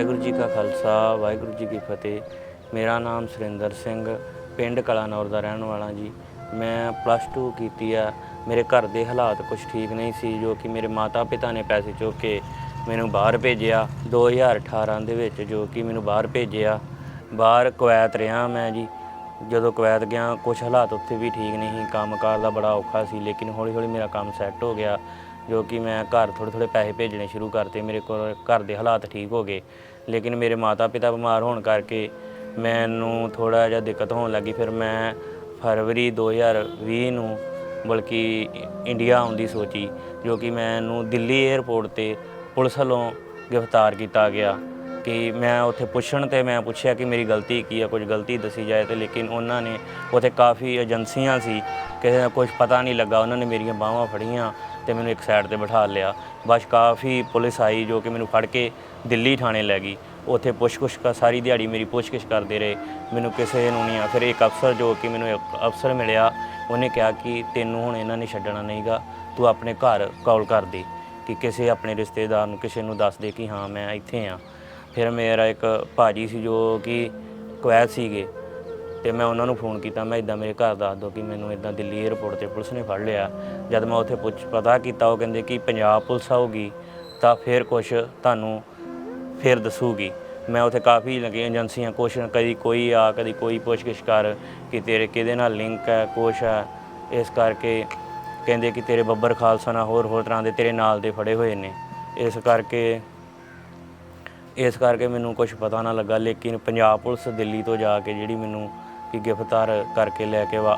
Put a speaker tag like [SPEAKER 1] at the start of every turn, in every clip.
[SPEAKER 1] ਵਾਹਿਗੁਰੂ ਜੀ ਕਾ ਖਾਲਸਾ, ਵਾਹਿਗੁਰੂ ਜੀ ਕੀ ਫਤਿਹ। ਮੇਰਾ ਨਾਮ ਸੁਰਿੰਦਰ ਸਿੰਘ, ਪਿੰਡ ਕਲਾਨੌਰ ਦਾ ਰਹਿਣ ਵਾਲਾ ਜੀ। ਮੈਂ ਪਲੱਸ 2 ਕੀਤੀ ਆ। ਮੇਰੇ ਘਰ ਦੇ ਹਾਲਾਤ ਕੁਝ ਠੀਕ ਨਹੀਂ ਸੀ, ਜੋ ਕਿ ਮੇਰੇ ਮਾਤਾ ਪਿਤਾ ਨੇ ਪੈਸੇ ਚੁੱਕ ਕੇ ਮੈਨੂੰ ਬਾਹਰ ਭੇਜਿਆ। 2018 ਦੇ ਵਿੱਚ ਜੋ ਕਿ ਮੈਨੂੰ ਬਾਹਰ ਭੇਜਿਆ। ਬਾਹਰ ਕੁਵੈਤ ਰਿਹਾ ਮੈਂ ਜੀ। ਜਦੋਂ ਕੁਵੈਤ ਗਿਆ ਕੁਝ ਹਾਲਾਤ ਉੱਥੇ ਵੀ ਠੀਕ ਨਹੀਂ ਸੀ। ਕੰਮਕਾਰ ਦਾ ਬੜਾ ਔਖਾ ਸੀ, ਲੇਕਿਨ ਹੌਲੀ ਹੌਲੀ ਮੇਰਾ ਕੰਮ ਸੈੱਟ ਹੋ ਗਿਆ। ਜੋ ਕਿ ਮੈਂ ਘਰ ਥੋੜ੍ਹੇ ਥੋੜ੍ਹੇ ਪੈਸੇ ਭੇਜਣੇ ਸ਼ੁਰੂ ਕਰਤੇ, ਮੇਰੇ ਕੋਲ ਘਰ ਦੇ ਹਾਲਾਤ ਠੀਕ ਹੋ ਗਏ। ਲੇਕਿਨ ਮੇਰੇ ਮਾਤਾ ਪਿਤਾ ਬਿਮਾਰ ਹੋਣ ਕਰਕੇ ਮੈਨੂੰ ਥੋੜਾ ਜਿਹਾ ਦਿੱਕਤ ਹੋਣ ਲੱਗੀ। ਫਿਰ ਮੈਂ ਫਰਵਰੀ 2020 ਨੂੰ ਬਲਕਿ ਇੰਡੀਆ ਆਉਣ ਦੀ ਸੋਚੀ, ਜੋ ਕਿ ਮੈਨੂੰ ਦਿੱਲੀ 에ਅਰਪੋਰਟ ਤੇ ਪੁਲਿਸ ਵੱਲੋਂ ਗ੍ਰਿਫਤਾਰ ਕੀਤਾ ਗਿਆ। ਕਿ ਮੈਂ ਉੱਥੇ ਪੁੱਛਣ ਤੇ ਮੈਂ ਪੁੱਛਿਆ ਕਿ ਮੇਰੀ ਗਲਤੀ ਕੀ ਹੈ ਕੁਝ ਗਲਤੀ ਦੱਸੀ ਜਾਏ ਤੇ ਲੇਕਿਨ ਉਹਨਾਂ ਨੇ ਉੱਥੇ ਕਾਫੀ ਏਜੰਸੀਆਂ ਸੀ, ਕਿਸੇ ਦਾ ਕੁਝ ਪਤਾ ਨਹੀਂ ਲੱਗਾ, ਉਹਨਾਂ ਨੇ ਮੇਰੀਆਂ ਬਾਹਾਂ ਫੜੀਆਂ ਤੇ ਮੈਨੂੰ ਇੱਕ ਸਾਈਡ ਤੇ ਬਿਠਾ ਲਿਆ। ਬਸ ਕਾਫੀ ਪੁਲਿਸ ਆਈ ਜੋ ਕਿ ਮੈਨੂੰ ਫੜ ਕੇ ਦਿੱਲੀ ਥਾਣੇ ਲੈ ਗਈ। ਉੱਥੇ ਪੁੱਛ-ਕੁਛ ਕਾ, ਸਾਰੀ ਦਿਹਾੜੀ ਮੇਰੀ ਪੁੱਛਗਿੱਛ ਕਰਦੇ ਰਹੇ। ਮੈਨੂੰ ਕਿਸੇ ਨੂੰ ਨਹੀਂ ਆ, ਫਿਰ ਇੱਕ ਅਫਸਰ ਜੋ ਕਿ ਮੈਨੂੰ ਇੱਕ ਅਫਸਰ ਮਿਲਿਆ, ਉਹਨੇ ਕਿਹਾ ਕਿ ਤੈਨੂੰ ਹੁਣ ਇਹਨਾਂ ਨੇ ਛੱਡਣਾ ਨਹੀਂਗਾ ਤੂੰ ਆਪਣੇ ਘਰ ਕਾਲ ਕਰ ਦੇ ਕਿ ਕਿਸੇ ਆਪਣੇ ਰਿਸ਼ਤੇਦਾਰ ਨੂੰ, ਕਿਸੇ ਨੂੰ ਦੱਸ ਦੇ ਕਿ ਹਾਂ, ਮੈਂ ਇੱਥੇ ਆ। ਫਿਰ ਮੇਰਾ ਇੱਕ ਭਾਜੀ ਸੀ ਜੋ ਕਿ ਕੁਵੈਤ ਸੀਗੇ ਤੇ ਮੈਂ ਉਹਨਾਂ ਨੂੰ ਫੋਨ ਕੀਤਾ, ਮੈਂ ਇਦਾਂ ਮੇਰੇ ਘਰ ਦੱਸ ਦੋ ਕਿ ਮੈਨੂੰ ਇਦਾਂ ਦਿੱਲੀ 에ਅਰਪੋਰਟ ਤੇ ਪੁਲਿਸ ਨੇ ਫੜ ਲਿਆ। ਜਦ ਮੈਂ ਉੱਥੇ ਪੁੱਛ ਪਤਾ ਕੀਤਾ, ਉਹ ਕਹਿੰਦੇ ਕਿ ਪੰਜਾਬ ਪੁਲਿਸ ਆਊਗੀ ਤਾਂ ਫਿਰ ਕੁਝ ਤੁਹਾਨੂੰ ਫਿਰ ਦੱਸੂਗੀ। ਮੈਂ ਉੱਥੇ ਕਾਫੀ ਲੱਗੇ ਏਜੰਸੀਆਂ, ਕੁਛ ਕਦੀ ਕੋਈ ਆ, ਕਦੀ ਕੋਈ ਪੁੱਛਗਿੱਛ ਕਰ ਕਿ ਤੇਰੇ ਕਿਹਦੇ ਨਾਲ ਲਿੰਕ ਹੈ, ਕੁਛ ਹੈ। ਇਸ ਕਰਕੇ ਕਹਿੰਦੇ ਕਿ ਤੇਰੇ ਬੱਬਰ ਖਾਲਸਾ ਨਾਲ ਹੋਰ ਹੋਰ ਤਰ੍ਹਾਂ ਦੇ ਤੇਰੇ ਨਾਲ ਦੇ ਫੜੇ ਹੋਏ ਨੇ। ਇਸ ਕਰਕੇ ਇਸ ਕਰਕੇ ਮੈਨੂੰ ਕੁਝ ਪਤਾ ਨਾ ਲੱਗਾ, ਲੇਕਿਨ ਪੰਜਾਬ ਪੁਲਿਸ ਦਿੱਲੀ ਤੋਂ ਜਾ ਕੇ ਜਿਹੜੀ ਮੈਨੂੰ ਕਿ ਗ੍ਰਿਫਤਾਰ ਕਰਕੇ ਲੈ ਕੇ ਵਾ,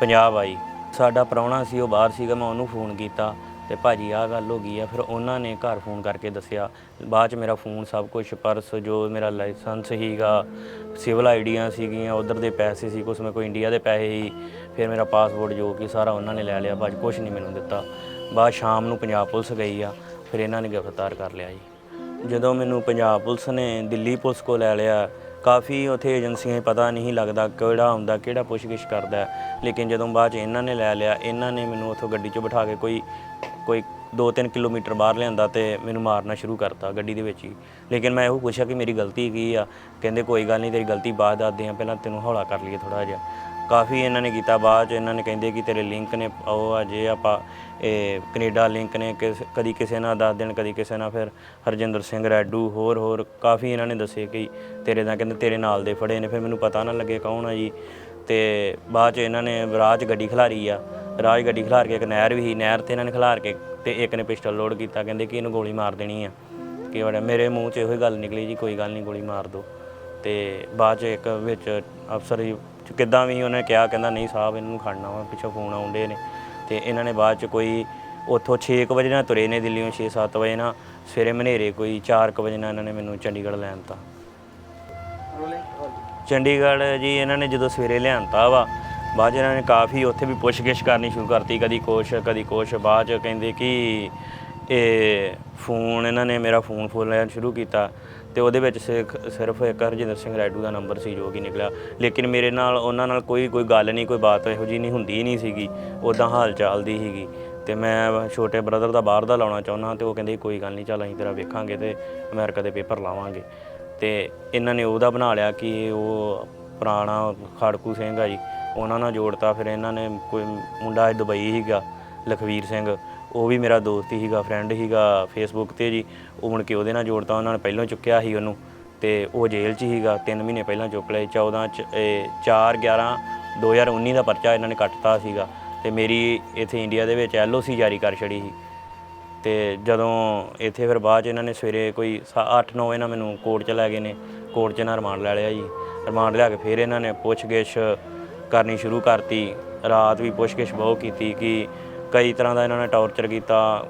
[SPEAKER 1] ਪੰਜਾਬ ਆਈ। ਸਾਡਾ ਪ੍ਰਾਹੁਣਾ ਸੀ, ਉਹ ਬਾਹਰ ਸੀਗਾ, ਮੈਂ ਉਹਨੂੰ ਫੋਨ ਕੀਤਾ ਤੇ ਭਾਜੀ ਆਹ ਗੱਲ ਹੋ ਗਈ ਆ, ਫਿਰ ਉਹਨਾਂ ਨੇ ਘਰ ਫੋਨ ਕਰਕੇ ਦੱਸਿਆ। ਬਾਅਦ ਚ ਮੇਰਾ ਫੋਨ ਸਭ ਕੁਝ ਪਰਸ, ਜੋ ਮੇਰਾ ਲਾਇਸੈਂਸ ਸੀਗਾ, ਸਿਵਲ ਆਈਡੀਆਂ ਸੀਗੀਆਂ, ਉਧਰ ਦੇ ਪੈਸੇ ਸੀ ਕੁਛ, ਮੈਂ ਕੋਈ ਇੰਡੀਆ ਦੇ ਪੈਸੇ ਸੀ, ਫਿਰ ਮੇਰਾ ਪਾਸਪੋਰਟ ਜੋ ਕਿ ਸਾਰਾ ਉਹਨਾਂ ਨੇ ਲੈ ਲਿਆ ਬਾਅਦ 'ਚ ਕੁਛ ਨਹੀਂ ਮੈਨੂੰ ਦਿੱਤਾ। ਬਾਅਦ ਸ਼ਾਮ ਨੂੰ ਪੰਜਾਬ ਪੁਲਿਸ ਗਈ ਆ, ਫਿਰ ਇਹਨਾਂ ਨੇ ਗ੍ਰਿਫਤਾਰ ਕਰ ਲਿਆ ਜੀ। ਜਦੋਂ ਮੈਨੂੰ ਪੰਜਾਬ ਪੁਲਿਸ ਨੇ ਦਿੱਲੀ ਪੁਲਿਸ ਕੋ ਲੈ ਲਿਆ, ਕਾਫੀ ਉਥੇ ਏਜੰਸੀਆਂ 'ਚ ਪਤਾ ਨਹੀਂ ਲੱਗਦਾ ਕਿਹੜਾ ਹੁੰਦਾ, ਕਿਹੜਾ ਪੁੱਛਗਿੱਛ ਕਰਦਾ ਲੇਕਿਨ ਜਦੋਂ ਬਾਅਦ 'ਚ ਇਹਨਾਂ ਨੇ ਲੈ ਲਿਆ, ਇਹਨਾਂ ਨੇ ਮੈਨੂੰ ਉਥੋਂ ਗੱਡੀ 'ਚ ਬਿਠਾ ਕੇ ਕੋਈ ਕੋਈ 2-3 ਕਿਲੋਮੀਟਰ ਬਾਹਰ ਲਿਆਂਦਾ ਤੇ ਮੈਨੂੰ ਮਾਰਨਾ ਸ਼ੁਰੂ ਕਰਤਾ ਗੱਡੀ ਦੇ ਵਿੱਚ ਹੀ। ਲੇਕਿਨ ਮੈਂ ਇਹੋ ਪੁੱਛਿਆ ਕਿ ਮੇਰੀ ਗਲਤੀ ਕੀ ਆ? ਕਹਿੰਦੇ ਕੋਈ ਗੱਲ ਨਹੀਂ, ਤੇਰੀ ਗਲਤੀ ਬਾਅਦ ਦੱਸਦੇ ਆ ਪਹਿਲਾਂ ਤੈਨੂੰ ਹੌਲਾ ਕਰ ਲਈਏ ਥੋੜਾ ਜਿਹਾ। ਕਾਫੀ ਇਹਨਾਂ ਨੇ ਕੀਤਾ, ਬਾਅਦ ਚ ਇਹਨਾਂ ਨੇ ਕਹਿੰਦੇ ਕਿ ਤੇਰੇ ਲਿੰਕ ਨੇ, ਉਹ ਆ ਜੇ ਆਪਾਂ, ਇਹ ਕੈਨੇਡਾ ਲਿੰਕ ਨੇ, ਕਿਸ- ਕਦੀ ਕਿਸੇ ਨਾਲ ਦੱਸ ਦੇਣ, ਕਦੀ ਕਿਸੇ ਨਾਲ ਫਿਰ ਹਰਜਿੰਦਰ ਸਿੰਘ ਰੈਡੂ ਹੋਰ ਹੋਰ, ਕਾਫੀ ਇਹਨਾਂ ਨੇ ਦੱਸੇ ਕਿ ਤੇਰੇ ਨਾਲ, ਕਹਿੰਦੇ ਤੇਰੇ ਨਾਲ ਦੇ ਫੜੇ ਨੇ, ਫਿਰ ਮੈਨੂੰ ਪਤਾ ਨਾ ਲੱਗੇ ਕੌਣ ਆ ਜੀ। ਤੇ ਬਾਅਦ ਚ ਇਹਨਾਂ ਨੇ ਰਾਹ 'ਚ ਗੱਡੀ ਖਿਲਾਰੀ ਆ ਰਾਹ 'ਚ ਗੱਡੀ ਖਿਲਾਰ ਕੇ ਇੱਕ ਨਹਿਰ ਵੀ ਸੀ, ਨਹਿਰ ਤੇ ਇਹਨਾਂ ਨੇ ਖਿਲਾਰ ਕੇ ਤੇ ਇੱਕ ਨੇ ਪਿਸਟਲ ਲੋਡ ਕੀਤਾ, ਕਹਿੰਦੇ ਕਿ ਇਹਨੂੰ ਗੋਲੀ ਮਾਰ ਦੇਣੀ ਆ। ਕਿ ਬੜਾ ਮੇਰੇ ਮੂੰਹ 'ਚ ਇਹੋ ਹੀ ਗੱਲ ਨਿਕਲੀ ਜੀ, ਕੋਈ ਗੱਲ ਨਹੀਂ ਗੋਲੀ ਮਾਰ ਦੋ। ਤੇ ਬਾਅਦ 'ਚ ਇੱਕ ਵਿੱਚ ਅਫਸਰ ਜੀ ਕਿੱਦਾਂ ਵੀ ਉਹਨੇ ਕਿਹਾ, ਕਹਿੰਦਾ, ਨਹੀਂ ਸਾਹਿਬ, ਇਹਨੂੰ ਖੜਨਾ ਵਾ, ਪਿੱਛੋਂ ਫੋਨ ਆਉਂਦੇ ਨੇ। ਤੇ ਇਹਨਾਂ ਨੇ ਬਾਅਦ 'ਚ ਕੋਈ ਉੱਥੋਂ 6 ਕੁ ਵਜੇ ਨਾਲ ਤੁਰੇ ਨੇ ਦਿੱਲੀੋਂ 6-7 ਵਜੇ ਨਾਲ। ਸਵੇਰੇ ਮਨੇਰੇ ਕੋਈ 4 ਕੁ ਵਜੇ ਨਾਲ ਇਹਨਾਂ ਨੇ ਮੈਨੂੰ ਚੰਡੀਗੜ੍ਹ ਲੈਣ ਤਾ ਚੰਡੀਗੜ੍ਹ ਜੀ, ਇਹਨਾਂ ਨੇ ਜਦੋਂ ਸਵੇਰੇ ਲਿਆਂਤਾ ਵਾ, ਬਾਅਦ 'ਚ ਇਹਨਾਂ ਨੇ ਕਾਫੀ ਉੱਥੇ ਵੀ ਪੁੱਛਗਿੱਛ ਕਰਨੀ ਸ਼ੁਰੂ ਕਰਤੀ, ਕਦੀ ਕੁਛ ਕਦੀ ਕੁਛ। ਬਾਅਦ 'ਚ ਕਹਿੰਦੇ ਕਿ ਇਹ ਫੋਨ, ਇਹਨਾਂ ਨੇ ਮੇਰਾ ਫੋਨ ਫੋਨ ਲੈਣ ਸ਼ੁਰੂ ਕੀਤਾ। ਤੇ ਉਹਦੇ ਵਿੱਚ ਸਿਰਫ ਸਿਰਫ ਇੱਕ ਹਰਜਿੰਦਰ ਸਿੰਘ ਰੈਡੂ ਦਾ ਨੰਬਰ ਸੀ ਜੋ ਕਿ ਨਿਕਲਿਆ। ਲੇਕਿਨ ਮੇਰੇ ਨਾਲ ਉਹਨਾਂ ਨਾਲ ਕੋਈ ਕੋਈ ਗੱਲ ਨਹੀਂ, ਕੋਈ ਬਾਤ ਇਹੋ ਜੀ ਨਹੀਂ ਹੁੰਦੀ ਨਹੀਂ ਸੀਗੀ। ਉਦਾਂ ਹਾਲ ਚਾਲ ਦੀ ਸੀਗੀ। ਤੇ ਮੈਂ ਛੋਟੇ ਬ੍ਰਦਰ ਦਾ ਬਾਹਰ ਦਾ ਲਾਉਣਾ ਚਾਹੁੰਦਾ ਤੇ ਉਹ ਕਹਿੰਦੇ, ਕੋਈ ਗੱਲ ਨਹੀਂ, ਚੱਲ ਅਸੀਂ ਤੇਰਾ ਵੇਖਾਂਗੇ ਤੇ ਅਮਰੀਕਾ ਦੇ ਪੇਪਰ ਲਾਵਾਂਗੇ। ਤੇ ਇਹਨਾਂ ਨੇ ਉਹਦਾ ਬਣਾ ਲਿਆ ਕਿ ਉਹ ਪੁਰਾਣਾ ਖਾੜਕੂ ਸਿੰਘ ਆ ਜੀ। ਉਹਨਾਂ ਨਾਲ ਜੋੜਤਾ, ਫਿਰ ਇਹਨਾਂ ਨੇ ਕੋਈ ਮੁੰਡਾ ਦੁਬਈ ਸੀਗਾ, ਲਖਵੀਰ ਸਿੰਘ। ਉਹ ਵੀ ਮੇਰਾ ਦੋਸਤ ਹੀ ਸੀਗਾ ਫਰੈਂਡ ਸੀਗਾ ਫੇਸਬੁੱਕ ਤੇ ਜੀ। ਉਹ ਮੁੜ ਕੇ ਉਹਦੇ ਨਾਲ ਜੋੜਤਾ ਉਹਨਾਂ ਨੇ ਪਹਿਲਾਂ ਚੁੱਕਿਆ ਸੀ ਉਹਨੂੰ। ਤੇ ਉਹ ਜੇਲ੍ਹ 'ਚ ਸੀਗਾ 3 ਮਹੀਨੇ ਪਹਿਲਾਂ ਚੁੱਕ ਲਿਆ 14 ਚ 4 11 2019 ਦਾ ਪਰਚਾ ਇਹਨਾਂ ਨੇ ਕੱਟਤਾ ਸੀਗਾ। ਤੇ ਮੇਰੀ ਇੱਥੇ ਇੰਡੀਆ ਦੇ ਵਿੱਚ ਐਲਓਸੀ ਜਾਰੀ ਕਰ ਛੜੀ ਸੀ। ਤੇ ਜਦੋਂ ਇੱਥੇ ਫਿਰ ਬਾਅਦ ਚ ਇਹਨਾਂ ਨੇ ਸਵੇਰੇ ਕੋਈ 8-9 ਇਹਨਾਂ ਮੈਨੂੰ ਕੋਰਟ ਚ ਲੈ ਗਏ ਨੇ। ਕੋਰਟ ਚ ਇਹਨਾਂ ਰਿਮਾਂਡ ਲੈ ਲਿਆ ਜੀ। ਰਿਮਾਂਡ ਲਿਆ ਕੇ ਫਿਰ ਇਹਨਾਂ ਨੇ ਪੁੱਛਗਿੱਛ ਕਰਨੀ ਸ਼ੁਰੂ ਕਰਤੀ। ਰਾਤ ਵੀ ਪੁੱਛਗਿੱਛ ਬਹੁਤ ਕੀਤੀ ਕਿ ਕਈ ਤਰ੍ਹਾਂ ਦਾ ਇਹਨਾਂ ਨੇ ਟੌਰਚਰ ਕੀਤਾ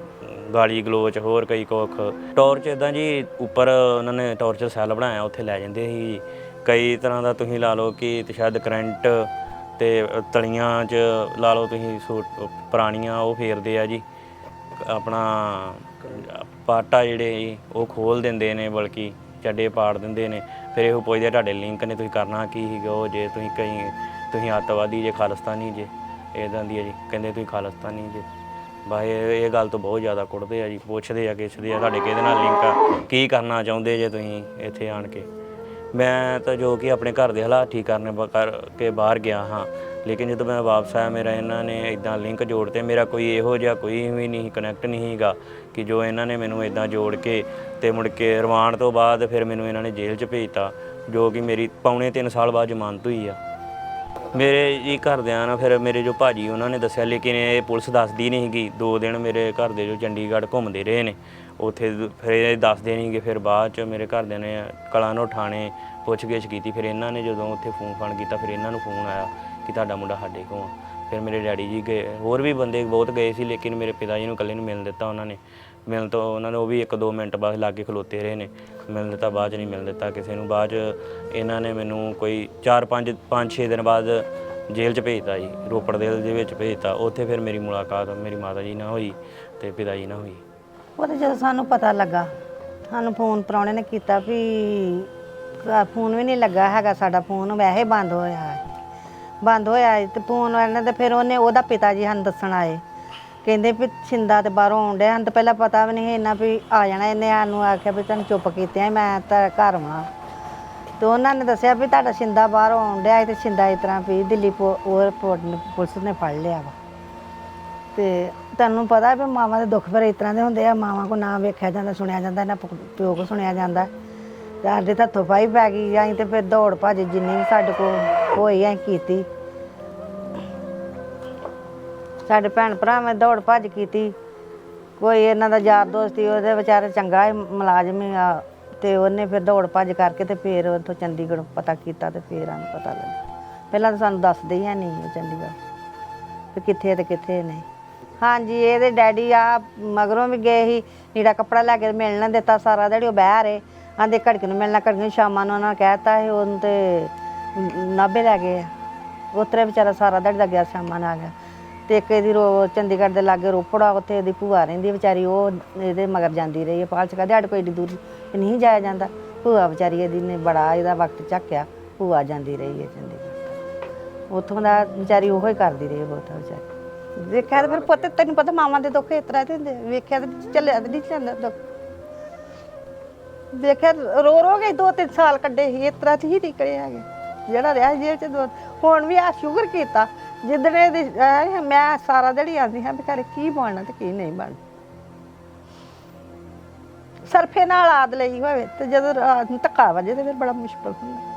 [SPEAKER 1] ਗਾਲੀ ਗਲੋਚ ਹੋਰ ਕਈ ਕੁੱਖ। ਟੌਰਚ ਇਦਾਂ ਜੀ ਉੱਪਰ ਉਹਨਾਂ ਨੇ ਟੌਰਚਰ ਸੈੱਲ ਬਣਾਇਆ ਉੱਥੇ ਲੈ ਜਾਂਦੇ ਸੀ ਕਈ ਤਰ੍ਹਾਂ ਦਾ ਤੁਸੀਂ ਲਾ ਲਓ ਕਿ ਸ਼ਾਇਦ ਕਰੰਟ ਤੇ ਤਲੀਆਂ 'ਚ ਲਾ ਲਓ ਤੁਸੀਂ ਸੋ- ਪੁਰਾਣੀਆਂ ਉਹ ਫੇਰਦੇ ਆ ਜੀ। ਆਪਣਾ ਪਾਟਾ ਜਿਹੜੇ ਜੀ, ਉਹ ਖੋਲ ਦਿੰਦੇ ਨੇ ਬਲਕਿ ਚੱਡੇ ਪਾੜ ਦਿੰਦੇ ਨੇ। ਫਿਰ ਇਹੋ ਪੁੱਛਦੇ ਤੁਹਾਡੇ ਲਿੰਕ ਨੇ ਤੁਸੀਂ ਕਰਨਾ ਕੀ ਸੀਗਾ ਉਹ ਜੇ ਤੁਸੀਂ ਕਈ ਤੁਸੀਂ ਅੱਤਵਾਦੀ ਜੇ ਖਾਲਿਸਤਾਨੀ ਜੇ? ਇਦਾਂ ਦੀ ਹੈ ਜੀ, ਕਹਿੰਦੇ ਤੁਸੀਂ ਖਾਲਿਸਤਾਨੀ ਜੇ। ਬਸ ਇਹ ਗੱਲ ਤੋਂ ਬਹੁਤ ਜ਼ਿਆਦਾ ਕੁੱਟਦੇ ਆ ਜੀ, ਪੁੱਛਦੇ ਆ, ਕਿਸਦੇ ਆ, ਤੁਹਾਡੇ ਕਿਹਦੇ ਨਾਲ ਲਿੰਕ ਆ, ਕੀ ਕਰਨਾ ਚਾਹੁੰਦੇ ਜੇ ਤੁਸੀਂ ਇੱਥੇ ਆਣ ਕੇ? ਮੈਂ ਤਾਂ ਜੋ ਕਿ ਆਪਣੇ ਘਰ ਦੇ ਹਾਲਾਤ ਠੀਕ ਕਰਨੇ ਬ- ਕਰਕੇ ਬਾਹਰ ਗਿਆ ਹਾਂ। ਲੇਕਿਨ ਜਦੋਂ ਮੈਂ ਵਾਪਸ ਆਇਆ, ਮੇਰਾ ਇਹਨਾਂ ਨੇ ਇਦਾਂ ਲਿੰਕ ਜੋੜਤੇ ਮੇਰਾ ਕੋਈ ਇਹੋ ਜਿਹਾ ਕੋਈ ਵੀ ਨਹੀਂ ਕਨੈਕਟ ਨਹੀਂ ਹੈਗਾ ਕਿ ਜੋ ਇਹਨਾਂ ਨੇ ਮੈਨੂੰ ਇਦਾਂ ਜੋੜ ਕੇ ਤੇ ਮੁੜ ਕੇ ਰਿਮਾਂਡ ਤੋਂ ਬਾਅਦ ਫਿਰ ਮੈਨੂੰ ਇਹਨਾਂ ਨੇ ਜੇਲ੍ਹ 'ਚ ਭੇਜਤਾ, ਜੋ ਕਿ ਮੇਰੀ ਪੌਣੇ 3 ਸਾਲ ਬਾਅਦ ਜ਼ਮਾਨਤ ਹੋਈ ਆ। ਮੇਰੇ ਜੀ ਘਰਦਿਆਂ ਨਾਲ ਫਿਰ ਮੇਰੇ ਜੋ ਭਾਜੀ ਉਹਨਾਂ ਨੇ ਦੱਸਿਆ, ਲੇਕਿਨ ਇਹ ਪੁਲਿਸ ਦੱਸਦੀ ਨਹੀਂ ਸੀਗੀ। ਦੋ ਦਿਨ ਮੇਰੇ ਘਰ ਦੇ ਜੋ ਚੰਡੀਗੜ੍ਹ ਘੁੰਮਦੇ ਰਹੇ ਨੇ। ਉੱਥੇ ਫਿਰ ਇਹ ਦੱਸਦੇ ਨਹੀਂਗੇ ਫਿਰ ਬਾਅਦ ਚ ਮੇਰੇ ਘਰਦਿਆਂ ਨੇ ਕਲਾਨੋ ਥਾਣੇ ਪੁੱਛਗਿੱਛ ਕੀਤੀ। ਫਿਰ ਇਹਨਾਂ ਨੇ ਜਦੋਂ ਉੱਥੇ ਫੋਨ ਫਾਨ ਕੀਤਾ, ਫਿਰ ਇਹਨਾਂ ਨੂੰ ਫੋਨ ਆਇਆ ਕਿ ਤੁਹਾਡਾ ਮੁੰਡਾ ਸਾਡੇ ਕੋਲ ਆ। ਫਿਰ ਮੇਰੇ ਡੈਡੀ ਜੀ ਗਏ, ਹੋਰ ਵੀ ਬੰਦੇ ਬਹੁਤ ਗਏ ਸੀ, ਲੇਕਿਨ ਮੇਰੇ ਪਿਤਾ ਜੀ ਨੂੰ ਇਕੱਲੇ ਨੂੰ ਮਿਲਣ ਦਿੱਤਾ ਉਹਨਾਂ ਨੇ। ਮਿਲਣ ਤੋਂ ਉਹਨਾਂ ਨੇ ਉਹ ਵੀ 1-2 ਮਿੰਟ ਬਾਅਦ ਲਾਗੇ ਖਲੋਤੇ ਰਹੇ ਨੇ। ਮਿਲਣ ਦਿੱਤਾ, ਬਾਅਦ ਚ ਨਹੀਂ ਮਿਲਣ ਦਿੱਤਾ ਕਿਸੇ ਨੂੰ। ਬਾਅਦ ਚ ਇਹਨਾਂ ਨੇ ਮੈਨੂੰ ਕੋਈ 4-5 5-6 ਦਿਨ ਬਾਅਦ ਜੇਲ੍ਹ 'ਚ ਭੇਜਤਾ ਜੀ, ਰੋਪੜ ਜੇਲ੍ਹ ਦੇ ਵਿੱਚ ਭੇਜਤਾ। ਉੱਥੇ ਫਿਰ ਮੇਰੀ ਮੁਲਾਕਾਤ ਮੇਰੀ ਮਾਤਾ ਜੀ ਨਾਲ ਹੋਈ ਤੇ ਪਿਤਾ ਜੀ ਨਾਲ ਹੋਈ।
[SPEAKER 2] ਉਹ ਤੇ ਜਦੋਂ ਸਾਨੂੰ ਪਤਾ ਲੱਗਾ, ਸਾਨੂੰ ਫੋਨ ਪ੍ਰਾਹੁਣੇ ਨੇ ਕੀਤਾ ਵੀ ਫੋਨ ਵੀ ਨਹੀਂ ਲੱਗਾ ਹੈਗਾ ਸਾਡਾ, ਫੋਨ ਵੈਸੇ ਬੰਦ ਹੋਇਆ ਹੈ। ਬੰਦ ਹੋਇਆ ਹੈ ਤੇ ਫੋਨ ਵਾਲੇ ਨੇ ਫਿਰ ਉਹਨੇ ਉਹਦਾ ਪਿਤਾ ਜੀ ਸਾਨੂੰ ਦੱਸਣ ਆਏ। ਕਹਿੰਦੇ ਵੀ ਛਿੰਦਾ ਤੇ ਬਾਹਰੋਂ ਆਉਣ ਡਿਆ। ਸਾਨੂੰ ਤਾਂ ਪਹਿਲਾਂ ਪਤਾ ਵੀ ਨਹੀਂ ਸੀ ਇੰਨਾ ਵੀ ਆ ਜਾਣਾ। ਇਹਨੇ ਸਾਨੂੰ ਆਖਿਆ ਵੀ ਤੈਨੂੰ ਚੁੱਪ ਕੀਤੇ ਮੈਂ ਤਾਂ ਘਰ ਵਾਂ। ਤੇ ਉਹਨਾਂ ਨੇ ਦੱਸਿਆ ਵੀ ਤੁਹਾਡਾ ਛਿੰਦਾ ਬਾਹਰੋਂ ਆਉਣ ਡਿਆ ਸੀ ਤੇ ਛਿੰਦਾ ਇਸ ਤਰ੍ਹਾਂ ਵੀ ਦਿੱਲੀ ਪੋ- 에ਅਰਪੋਰਟ ਨੇ ਪੁਲਿਸ ਨੇ ਫੜ ਲਿਆ ਵਾ। ਤੇ ਤੁਹਾਨੂੰ ਪਤਾ ਵੀ ਮਾਵਾਂ ਦੇ ਦੁੱਖ ਫਿਰ ਇਸ ਤਰ੍ਹਾਂ ਦੇ ਹੁੰਦੇ ਆ। ਮਾਵਾਂ ਕੋ ਨਾ ਵੇਖਿਆ ਜਾਂਦਾ, ਸੁਣਿਆ ਜਾਂਦਾ, ਨਾ ਪਿਓ ਕੋ ਸੁਣਿਆ ਜਾਂਦਾ। ਤੇ ਸਾਡੇ ਤਾਂ ਹੱਥੋਂ ਪਾਈ ਪੈ ਗਈ ਅਸੀਂ ਤੇ ਫਿਰ ਦੌੜ ਭੱਜ ਜਿੰਨੀ ਵੀ ਸਾਡੇ ਕੋਲ ਹੋਈ ਅਸੀਂ ਕੀਤੀ। ਸਾਡੇ ਭੈਣ ਭਰਾਵਾਂ ਨੇ ਦੌੜ ਭੱਜ ਕੀਤੀ। ਕੋਈ ਇਹਨਾਂ ਦਾ ਯਾਰ ਦੋਸਤ ਹੀ ਉਹਦੇ ਵਿਚਾਰੇ ਚੰਗਾ ਹੈ ਮੁਲਾਜ਼ਮ ਹੀ ਆ, ਤੇ ਉਹਨੇ ਫਿਰ ਦੌੜ ਭੱਜ ਕਰਕੇ ਤੇ ਫਿਰ ਉੱਥੋਂ ਚੰਡੀਗੜ੍ਹ ਪਤਾ ਕੀਤਾ ਤੇ ਫਿਰ ਸਾਨੂੰ ਪਤਾ ਲੱਗਾ। ਪਹਿਲਾਂ ਤਾਂ ਸਾਨੂੰ ਦੱਸਦੇ ਹੀ ਨਹੀਂ ਉਹ ਚੰਡੀਗੜ੍ਹ ਵੀ ਕਿੱਥੇ ਤੇ ਕਿੱਥੇ ਨਹੀਂ। ਹਾਂਜੀ, ਇਹਦੇ ਡੈਡੀ ਆ, ਮਗਰੋਂ ਵੀ ਗਏ ਸੀ, ਨੀੜਾ ਕੱਪੜਾ ਲੈ ਕੇ ਮਿਲਣ ਦਿੱਤਾ, ਸਾਰਾ ਦਿਹਾੜੀ ਉਹ ਬਹਿ ਰਹੇ। ਆਂਦੇ ਘੜਕ ਨੂੰ ਮਿਲਣਾ, ਘੜਕ ਨੂੰ ਸ਼ਾਮਾਂ ਨੂੰ ਉਹਨਾਂ ਨੇ ਕਹਿਤਾ ਸੀ ਉਹਨੂੰ ਤੇ ਨਾਭੇ ਲੈ ਗਏ ਆ। ਉਤਰੇ ਵਿਚਾਰਾ ਸਾਰਾ ਦਿਹਾੜੀ ਦਾ ਗਿਆ, ਸ਼ਾਮਾਂ ਨੂੰ ਆ ਗਿਆ। ਤੇ ਇੱਕ ਇਹਦੀ ਰੋ, ਚੰਡੀਗੜ੍ਹ ਦੇ ਲਾਗੇ ਰੋਪੜਾ, ਉੱਥੇ ਇਹਦੀ ਭੂਆ ਰਹਿੰਦੀ ਵਿਚਾਰੀ, ਉਹ ਇਹਦੇ ਮਗਰ ਜਾਂਦੀ ਰਹੀ ਹੈ ਪਾਲ ਚ ਕਹਦੇ ਕੋਈ ਏਡੀ ਦੂਰ ਨਹੀਂ ਜਾਇਆ ਜਾਂਦਾ। ਭੂਆ ਵਿਚਾਰੀ ਇਹਦੀ ਨੇ ਬੜਾ ਇਹਦਾ ਵਕਤ ਝੱਕਿਆ ਭੂਆ ਜਾਂਦੀ ਰਹੀ ਹੈ ਚੰਡੀਗੜ੍ਹ। ਉੱਥੋਂ ਦਾ ਵਿਚਾਰੀ ਉਹੋ ਹੀ ਕਰਦੀ ਰਹੀ ਬਹੁਤ ਵਿਚਾਰੀ। ਵੇਖਿਆ ਤੇ ਫਿਰ ਪੁੱਤ, ਤੈਨੂੰ ਪਤਾ ਮਾਵਾਂ ਦੇ ਦੁੱਖ ਇਸ ਤਰ੍ਹਾਂ ਦੇ ਹੁੰਦੇ ਵੇਖਿਆ ਤੇ ਚੱਲਿਆ ਤੇ ਨਹੀਂ ਚੱਲਦਾ ਦੁੱਖ। ਵੇਖਿਆ, ਰੋ ਰੋ ਕੇ ਦੋ ਤਿੰਨ ਸਾਲ ਕੱਢੇ ਸੀ, ਇਸ ਤਰ੍ਹਾਂ ਤੇ ਹੀ ਨਿਕਲੇ ਹੈਗੇ। ਜਿਹੜਾ ਰਿਹਾ ਜੇਲ੍ਹ ਚ ਦੋ, ਹੁਣ ਵੀ ਆ ਸ਼ੁਗਰ ਕੀਤਾ, ਜਿੱਦਣੇ ਦੀ ਆਏ ਮੈਂ ਸਾਰਾ ਦਿਹਾੜੀ ਆਂਦੀ ਹਾਂ ਵੀ ਘਰੇ ਕੀ ਬਣਨਾ ਤੇ ਕੀ ਨਹੀਂ ਬਣਨਾ। ਸਰਫੇ ਨਾਲ ਆਦ ਲਈ ਹੋਵੇ, ਤੇ ਜਦੋਂ ਰਾਤ ਨੂੰ ਧੱਕਾ ਵਜੇ ਤੇ ਫਿਰ ਬੜਾ ਮੁਸ਼ਕਲ ਹੁੰਦਾ।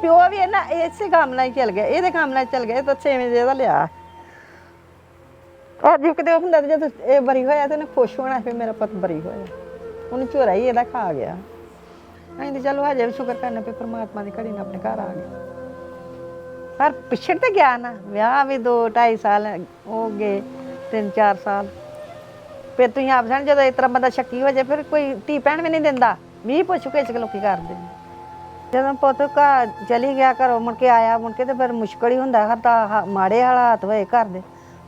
[SPEAKER 2] ਪਿਓ ਵੀ ਇਹਨਾਂ ਇਸੇ ਕੰਮ ਨਾਲ ਹੀ ਚੱਲ ਗਿਆ, ਇਹਦੇ ਕੰਮ ਨਾਲ ਹੀ ਚੱਲ ਗਿਆ, ਇਹ ਤਾਂ ਛੇਵੇਂ ਦੇ ਦਾ ਲਿਆ। ਅੱਜ ਕਿਤੇ ਹੁੰਦਾ ਤੇ ਜਦ ਇਹ ਬਰੀ ਹੋਇਆ ਤੇ ਉਹਨੇ ਖੁਸ਼ ਹੋਣਾ, ਫਿਰ ਮੇਰਾ ਪੁੱਤ ਬਰੀ ਹੋਇਆ। ਉਹਨੂੰ ਝੋਰਾ ਹੀ ਇਹਦਾ ਖਾ ਗਿਆ। ਅਸੀਂ ਤੇ ਚਲੋ ਹਜੇ ਵੀ ਸ਼ੁਕਰ ਕਰਨਾ ਵੀ ਪ੍ਰਮਾਤਮਾ ਦੀ ਘੜੀ ਨਾਲ ਆਪਣੇ ਘਰ ਆ ਗਏ। ਪਰ ਪਿਛੜ ਤੇ ਗਿਆ ਨਾ, ਵਿਆਹ ਵੀ 2 2.5 ਸਾਲ ਹੋ ਗਏ 3-4 ਸਾਲ। ਫਿਰ ਤੁਸੀਂ ਆਪ ਜਾਣ ਜਦੋਂ ਇਸ ਤਰ੍ਹਾਂ ਬੰਦਾ ਸ਼ੱਕੀ ਹੋ ਜਾਏ, ਫਿਰ ਕੋਈ ਧੀ ਭੈਣ ਵੀ ਨਹੀਂ ਦਿੰਦਾ। ਵੀ ਪੁੱਛ ਕੇ ਚ ਲੋਕੀ ਕਰਦੇ ਜਦੋਂ ਪੁੱਤ ਘਰ ਚਲੀ ਗਿਆ ਘਰੋਂ, ਮੁੜ ਕੇ ਆਇਆ, ਮੁੜ ਕੇ ਤੇ ਫਿਰ ਮੁਸ਼ਕਲ ਹੀ ਹੁੰਦਾ, ਹਰ ਤਾਂ ਮਾੜੇ ਹਾਲਾਤ ਹੋਏ ਘਰ ਦੇ।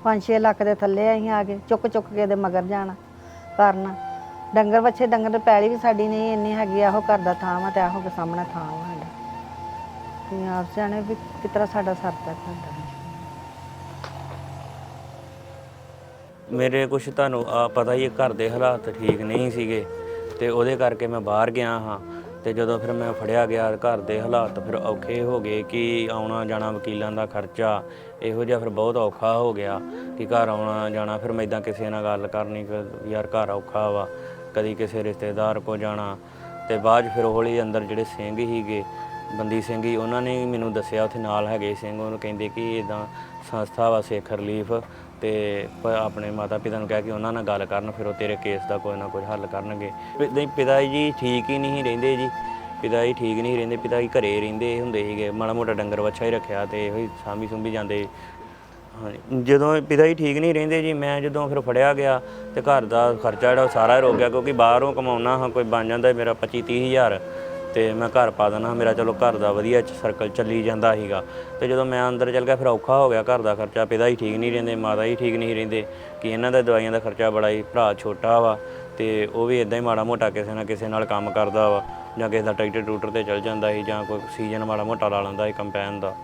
[SPEAKER 2] 5-6 ਲੱਖ ਦੇ ਥੱਲੇ ਅਸੀਂ ਆ ਗਏ ਚੁੱਕ ਚੁੱਕ ਕੇ ਦੇ ਮਗਰ ਜਾਣਾ ਕਰਨਾ। ਡੰਗਰ ਬੱਚੇ ਡੰਗਰ ਪੈਲੀ ਵੀ ਸਾਡੀ ਨਹੀਂ ਇੰਨੀ ਹੈਗੀ ਆਹੋ ਘਰ ਦਾ ਥਾਂ ਵਾ ਤੇ ਆਹੋ ਕੇ ਸਾਹਮਣੇ ਥਾਂ ਵਾ ਸਾਡਾ। ਤੇ ਆਪ ਜਾਣੇ ਵੀ ਕਿਸ ਤਰ੍ਹਾਂ ਸਾਡਾ ਸਰਦਾ ਕਰਦਾ
[SPEAKER 1] ਮੇਰੇ ਕੁਛ ਤੁਹਾਨੂੰ ਆ, ਪਤਾ ਹੀ ਹੈ ਘਰ ਦੇ ਹਾਲਾਤ ਠੀਕ ਨਹੀਂ ਸੀਗੇ ਤੇ ਉਹਦੇ ਕਰਕੇ ਮੈਂ ਬਾਹਰ ਗਿਆ ਹਾਂ। ਤੇ ਜਦੋਂ ਫਿਰ ਮੈਂ ਫੜਿਆ ਗਿਆ ਘਰ ਦੇ ਹਾਲਾਤ ਫਿਰ ਔਖੇ ਹੋ ਗਏ ਕਿ ਆਉਣਾ ਜਾਣਾ ਵਕੀਲਾਂ ਦਾ ਖਰਚਾ ਇਹੋ ਜਿਹਾ ਫਿਰ ਬਹੁਤ ਔਖਾ ਹੋ ਗਿਆ ਕਿ ਘਰ ਆਉਣਾ ਜਾਣਾ, ਫਿਰ ਮੈਂ ਇਦਾਂ ਕਿਸੇ ਨਾਲ ਗੱਲ ਕਰਨੀ ਕਿ ਯਾਰ ਘਰ ਔਖਾ ਵਾ, ਕਦੀ ਕਿਸੇ ਰਿਸ਼ਤੇਦਾਰ ਕੋ ਜਾਣਾ। ਤੇ ਬਾਅਦ 'ਚ ਫਿਰ ਹੌਲੀ ਅੰਦਰ ਜਿਹੜੇ ਸਿੰਘ ਹੀਗੇ ਬੰਦੀ ਸਿੰਘ ਹੀ ਉਹਨਾਂ ਨੇ ਮੈਨੂੰ ਦੱਸਿਆ, ਉੱਥੇ ਨਾਲ ਹੈਗੇ ਸਿੰਘ, ਉਹਨੂੰ ਕਹਿੰਦੇ ਕਿ ਇਦਾਂ ਸੰਸਥਾ ਵਾ ਸਿੱਖ ਰਿਲੀਫ ਤੇ ਆਪਣੇ ਮਾਤਾ ਪਿਤਾ ਨੂੰ ਕਹਿ ਕੇ ਉਹਨਾਂ ਨਾਲ ਗੱਲ ਕਰਨ, ਫਿਰ ਉਹ ਤੇਰੇ ਕੇਸ ਦਾ ਕੋਈ ਨਾ ਕੋਈ ਹੱਲ ਕਰਨਗੇ। ਨਹੀਂ, ਪਿਤਾ ਜੀ ਠੀਕ ਹੀ ਨਹੀਂ ਰਹਿੰਦੇ ਜੀ। ਪਿਤਾ ਜੀ ਠੀਕ ਨਹੀਂ ਰਹਿੰਦੇ, ਪਿਤਾ ਜੀ ਘਰੇ ਰਹਿੰਦੇ ਹੁੰਦੇ ਸੀਗੇ। ਮਾੜਾ ਮੋਟਾ ਡੰਗਰ ਵੱਛਾ ਹੀ ਰੱਖਿਆ ਤੇ ਇਹੋ ਹੀ ਸਾਂਭੀ ਸੁੰਭੀ ਜਾਂਦੇ। ਹਾਂਜੀ, ਜਦੋਂ ਪਿਤਾ ਜੀ ਠੀਕ ਨਹੀਂ ਰਹਿੰਦੇ ਜੀ, ਮੈਂ ਜਦੋਂ ਫਿਰ ਫੜਿਆ ਗਿਆ ਤੇ ਘਰ ਦਾ ਖਰਚਾ ਜਿਹੜਾ ਉਹ ਸਾਰਾ ਹੀ ਰੁਕ ਗਿਆ, ਕਿਉਂਕਿ ਬਾਹਰੋਂ ਕਮਾਉਣਾ, ਹਾਂ, ਕੋਈ ਬਣ ਜਾਂਦਾ ਮੇਰਾ 25 30 ਹਜ਼ਾਰ। ਤੇ ਮੈਂ ਘਰ ਪਾ ਦੇਣਾ ਮੇਰਾ ਚਲੋ ਘਰ ਦਾ ਵਧੀਆ ਸਰਕਲ ਚੱਲੀ ਜਾਂਦਾ ਸੀਗਾ। ਤੇ ਜਦੋਂ ਮੈਂ ਅੰਦਰ ਚੱਲ ਗਿਆ, ਫਿਰ ਔਖਾ ਹੋ ਗਿਆ। ਘਰ ਦਾ ਖਰਚਾ ਪਿਤਾ ਹੀ ਠੀਕ ਨਹੀਂ ਰਹਿੰਦੇ, ਮਾਤਾ ਹੀ ਠੀਕ ਨਹੀਂ ਰਹਿੰਦੇ। ਕਿ ਇਹਨਾਂ ਦਾ ਦਵਾਈਆਂ ਦਾ ਖਰਚਾ ਬੜਾ ਹੀ, ਭਰਾ ਛੋਟਾ ਵਾ। ਤੇ ਉਹ ਵੀ ਇਦਾਂ ਹੀ ਮਾੜਾ ਮੋਟਾ ਕਿਸੇ ਨਾ ਕਿਸੇ ਨਾਲ ਕੰਮ ਕਰਦਾ ਵਾ। ਜਾਂ ਕਿਸੇ ਦਾ ਟਰੈਕਟਰ ਟੂਟਰ ਤੇ ਚੱਲ ਜਾਂਦਾ ਸੀ, ਜਾਂ ਕੋਈ ਸੀਜ਼ਨ ਮਾੜਾ ਮੋਟਾ ਲਾ ਲੈਂਦਾ ਸੀ ਕੰਪੈਨ ਦਾ।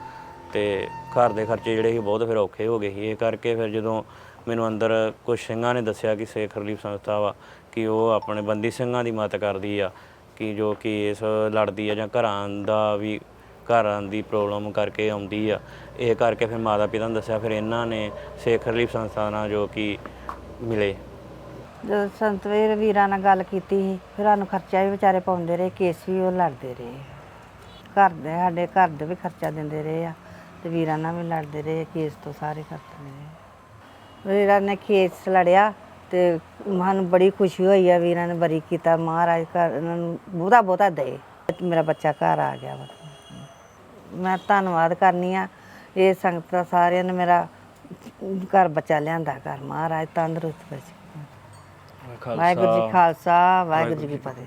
[SPEAKER 1] ਤੇ ਘਰ ਦੇ ਖਰਚੇ ਜਿਹੜੇ ਸੀ, ਬਹੁਤ ਫਿਰ ਔਖੇ ਹੋ ਗਏ ਸੀ। ਇਹ ਕਰਕੇ ਫਿਰ ਜਦੋਂ ਮੈਨੂੰ ਅੰਦਰ ਕੁਝ ਸਿੰਘਾਂ ਨੇ ਦੱਸਿਆ ਕਿ ਸੇਖ ਰਿਲੀਫ ਸੰਸਥਾ ਵਾ, ਕਿ ਉਹ ਆਪਣੇ ਬੰਦੀ ਸਿੰਘਾਂ ਦੀ ਮਦਦ ਕਰਦੀ ਆ। ਕਿ ਜੋ ਕਿ ਇਸ ਲੜਦੀ ਆ ਜਾਂ ਘਰਾਂ ਦਾ ਵੀ, ਘਰਾਂ ਦੀ ਪ੍ਰੋਬਲਮ ਕਰਕੇ ਆਉਂਦੀ ਆ, ਇਹ ਕਰਕੇ ਫਿਰ ਮਾਤਾ ਪਿਤਾ ਨੂੰ ਦੱਸਿਆ, ਫਿਰ ਇਹਨਾਂ ਨੇ ਸਿੱਖ ਰਿਲੀਫ ਸੰਸਥਾ ਨਾਲ ਜੋ ਕਿ ਮਿਲੇ।
[SPEAKER 2] ਜਦੋਂ ਸੰਤਵੇਰ ਵੀਰਾਂ ਨਾਲ ਗੱਲ ਕੀਤੀ ਸੀ, ਫਿਰ ਸਾਨੂੰ ਖਰਚਾ ਵੀ ਵਿਚਾਰੇ ਪਾਉਂਦੇ ਰਹੇ, ਕੇਸ ਵੀ ਉਹ ਲੜਦੇ ਰਹੇ। ਘਰ ਦੇ, ਸਾਡੇ ਘਰ ਦੇ ਵੀ ਖਰਚਾ ਦਿੰਦੇ ਰਹੇ ਆ, ਤੇ ਵੀਰਾਂ ਨਾਲ ਵੀ ਲੜਦੇ ਰਹੇ, ਕੇਸ ਤੋਂ ਸਾਰੇ ਕਰਦੇ ਰਹੇ। ਵੀਰਾਂ ਨੇ ਕੇਸ ਲੜਿਆ ਤੇ ਸਾਨੂੰ ਬੜੀ ਖੁਸ਼ੀ ਹੋਈ ਆ ਵੀਰਾਂ ਨੇ ਬਰੀ ਕੀਤਾ। ਮਹਾਰਾਜ ਘਰ ਇਹਨਾਂ ਨੂੰ ਬਹੁਤਾ ਬਹੁਤਾ ਦੇ। ਮੇਰਾ ਬੱਚਾ ਘਰ ਆ ਗਿਆ ਵਾ। ਮੈਂ ਧੰਨਵਾਦ ਕਰਨੀ ਆ। ਇਹ ਸੰਗਤਾਂ ਸਾਰਿਆਂ ਨੇ ਮੇਰਾ ਘਰ ਬੱਚਾ ਲਿਆਂਦਾ ਘਰ। ਮਹਾਰਾਜ ਤੰਦਰੁਸਤ ਵਿੱਚ ਵਾਹਿਗੁਰੂ ਜੀ ਖਾਲਸਾ। ਵਾਹਿਗੁਰੂ ਜੀ ਕੀ ਫਤਿਹ।